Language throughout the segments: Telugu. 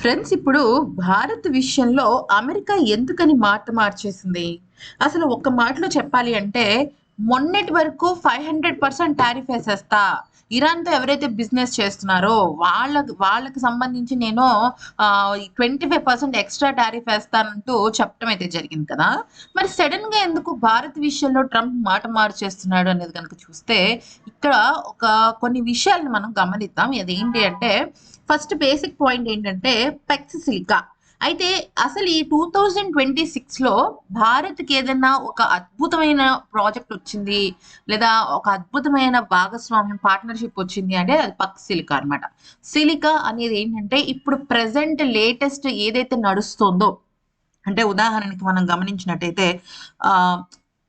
ఫ్రెండ్స్ ఇప్పుడు భారత్ విషయంలో అమెరికా ఎందుకని మాట మార్చేసింది? అసలు ఒక్క మాటలో చెప్పాలి అంటే మొన్నటి వరకు ఫైవ్ హండ్రెడ్ పర్సెంట్ టారిఫ్ వేసేస్తా. ఇరాన్తో ఎవరైతే బిజినెస్ చేస్తున్నారో వాళ్ళకి వాళ్ళకి సంబంధించి నేను twenty five percent extra tariff వేస్తానంటూ చెప్పడం అయితే జరిగింది కదా. మరి సడన్గా ఎందుకు భారత్ విషయంలో ట్రంప్ మాట మార్చేస్తున్నాడు అనేది కనుక చూస్తే ఇక్కడ ఒక కొన్ని విషయాలను మనం గమనిద్దాం. అదేంటి అంటే ఫస్ట్ బేసిక్ పాయింట్ ఏంటంటే పెక్స్ సిల్కా. అయితే అసలు ఈ టూ థౌజండ్ ట్వంటీ సిక్స్లో భారత్కి ఏదైనా ఒక అద్భుతమైన ప్రాజెక్ట్ వచ్చింది లేదా ఒక అద్భుతమైన భాగస్వామ్యం పార్ట్నర్షిప్ వచ్చింది అంటే అది పక్ సిలికా అనమాట సిలికా అనేది ఏంటంటే ఇప్పుడు ప్రజెంట్ లేటెస్ట్ ఏదైతే నడుస్తుందో అంటే ఉదాహరణకి మనం గమనించినట్టయితే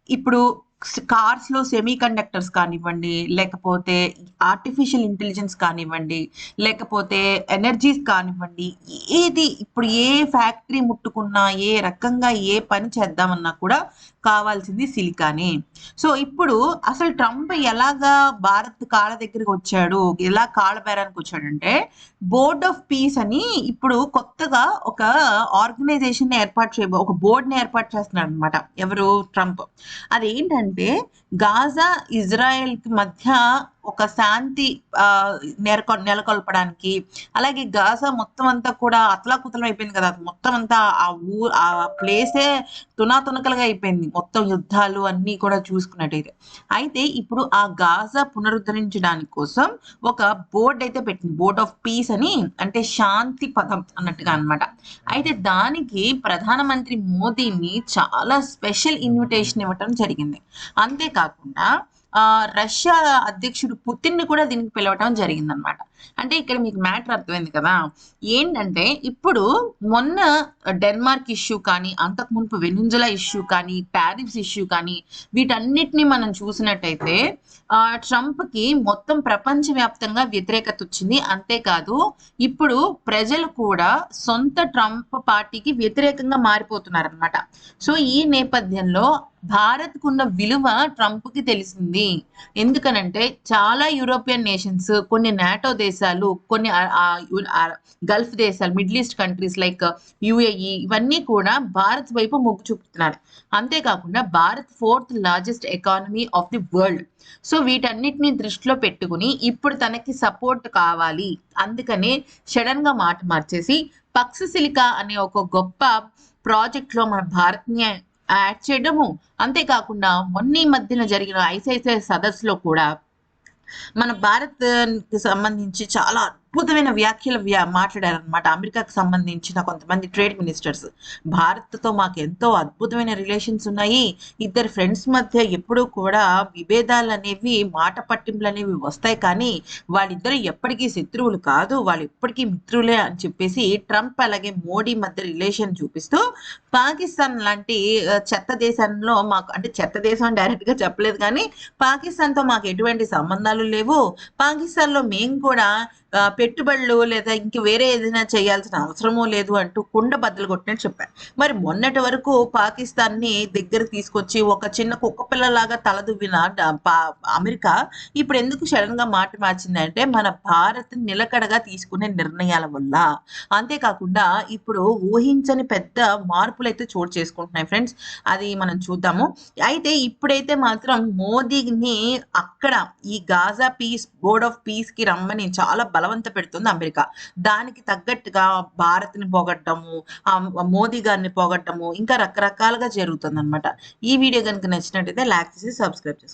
ఇప్పుడు కార్స్లో సెమీ కండక్టర్స్ కానివ్వండి లేకపోతే ఆర్టిఫిషియల్ ఇంటెలిజెన్స్ కానివ్వండి లేకపోతే ఎనర్జీస్ కానివ్వండి ఏది ఇప్పుడు ఏ ఫ్యాక్టరీ ముట్టుకున్నా ఏ రకంగా ఏ పని చేద్దామన్నా కూడా కావాల్సింది సిలికానే. సో ఇప్పుడు అసలు ట్రంప్ ఎలాగా భారత్ కాళ్ళ దగ్గరికి వచ్చాడు ఎలా కాళ్ళ బేరానికి వచ్చాడంటే బోర్డ్ ఆఫ్ పీస్ అని ఇప్పుడు కొత్తగా ఒక ఆర్గనైజేషన్ ఏర్పాటు చేయ ఒక బోర్డుని ఏర్పాటు చేస్తున్నాడు అనమాట ఎవరు ట్రంప్. అదేంటంటే గాజా ఇజ్రాయెల్కి మధ్య ఒక శాంతి నెలకొ నెలకొల్పడానికి. అలాగే గాజా మొత్తం అంతా కూడా అతలాకుతలం అయిపోయింది కదా. మొత్తం అంతా ఆ ఊ ఆ ప్లేసే తునాతునకలుగా అయిపోయింది. మొత్తం యుద్ధాలు అన్నీ కూడా చూసుకున్నట్టయితే. అయితే ఇప్పుడు ఆ గాజా పునరుద్ధరించడానికి కోసం ఒక బోర్డ్ అయితే పెట్టింది. బోర్డ్ ఆఫ్ పీస్ అని అంటే శాంతి పదం అన్నట్టుగా అన్నమాట. అయితే దానికి ప్రధానమంత్రి మోదీని చాలా స్పెషల్ ఇన్విటేషన్ ఇవ్వటం జరిగింది. అంతేకాకుండా రష్యా అధ్యక్షుడు పుతిన్ని కూడా దీనికి పిలవటం జరిగిందనమాట అంటే ఇక్కడ మీకు మ్యాటర్ అర్థమైంది కదా? ఏంటంటే ఇప్పుడు మొన్న డెన్మార్క్ ఇష్యూ కానీ అంతకు మునుపు వెనుజులా ఇష్యూ కానీ టారిఫ్స్ ఇష్యూ కానీ వీటన్నిటిని మనం చూసినట్టయితే ఆ, ట్రంప్కి మొత్తం ప్రపంచవ్యాప్తంగా వ్యతిరేకత వచ్చింది. అంతేకాదు ఇప్పుడు ప్రజలు కూడా సొంత ట్రంప్ పార్టీకి వ్యతిరేకంగా మారిపోతున్నారనమాట సో ఈ నేపథ్యంలో భారత్కు ఉన్న విలువ ట్రంప్కి తెలిసింది. ఎందుకనంటే చాలా యూరోపియన్ నేషన్స్ కొన్ని నాటో దేశాలు కొన్ని గల్ఫ్ దేశాలు Middle East countries like UAE ఇవన్నీ కూడా భారత్ వైపు మొగ్గు చూపుతున్నారు అంతేకాకుండా Bharat fourth largest economy of the world. So వీటన్నిటిని దృష్టిలో పెట్టుకుని ఇప్పుడు తనకి సపోర్ట్ కావాలి. అందుకనే సడన్గా మాట మార్చేసి పక్స్ అనే ఒక గొప్ప ప్రాజెక్ట్లో మన భారత్ యాడ్ చేయడము. అంతేకాకుండా మొన్న మధ్యన జరిగిన ఐసిఐసిఐ సదస్సులో కూడా మన భారత్కి సంబంధించి చాలా అద్భుతమైన వ్యాఖ్యలు వ్యా మాట్లాడారనమాట అమెరికాకు సంబంధించిన కొంతమంది ట్రేడ్ మినిస్టర్స్. భారత్తో మాకు ఎంతో అద్భుతమైన రిలేషన్స్ ఉన్నాయి. ఇద్దరు ఫ్రెండ్స్ మధ్య ఎప్పుడూ కూడా విభేదాలు అనేవి మాట పట్టింపులు అనేవి వస్తాయి. కానీ వాళ్ళిద్దరు ఎప్పటికీ శత్రువులు కాదు. వాళ్ళు ఎప్పటికీ మిత్రులే అని చెప్పేసి ట్రంప్ అలాగే మోడీ మధ్య రిలేషన్ చూపిస్తూ పాకిస్తాన్ లాంటి చెత్త దేశంలో మాకు అంటే చెత్త దేశం డైరెక్ట్గా చెప్పలేదు కానీ పాకిస్తాన్తో మాకు ఎటువంటి సంబంధాలు లేవు. పాకిస్తాన్లో మేము కూడా పెట్టుబడులు లేదా ఇంక వేరే ఏదైనా చేయాల్సిన అవసరమూ లేదు అంటూ కుండ బద్దలు కొట్టినట్టు చెప్పారు. మరి మొన్నటి వరకు పాకిస్తాన్ని దగ్గర తీసుకొచ్చి ఒక చిన్న కుక్క పిల్లలాగా తలదువ్విన పా- అమెరికా ఇప్పుడు ఎందుకు సడన్గా మాట మార్చింది అంటే మన భారత్ నిలకడగా తీసుకునే నిర్ణయాల వల్ల. అంతేకాకుండా ఇప్పుడు ఊహించని పెద్ద మార్పులు అయితే చోటు చేసుకుంటున్నాయి ఫ్రెండ్స్. అది మనం చూద్దాము. అయితే ఇప్పుడైతే మాత్రం మోదీని అక్కడ ఈ గాజా పీస్ బోర్డ్ ఆఫ్ పీస్కి రమ్మని చాలా బలవంత పెడుతుంది అమెరికా. దానికి తగ్గట్టుగా భారత్ని పొగట్టము మోదీ గారిని పొగట్టము ఇంకా రకరకాలుగా జరుగుతుంది అనమాట ఈ వీడియో కనుక నచ్చినట్టయితే లైక్ చేసి సబ్స్క్రైబ్ చేసుకోండి.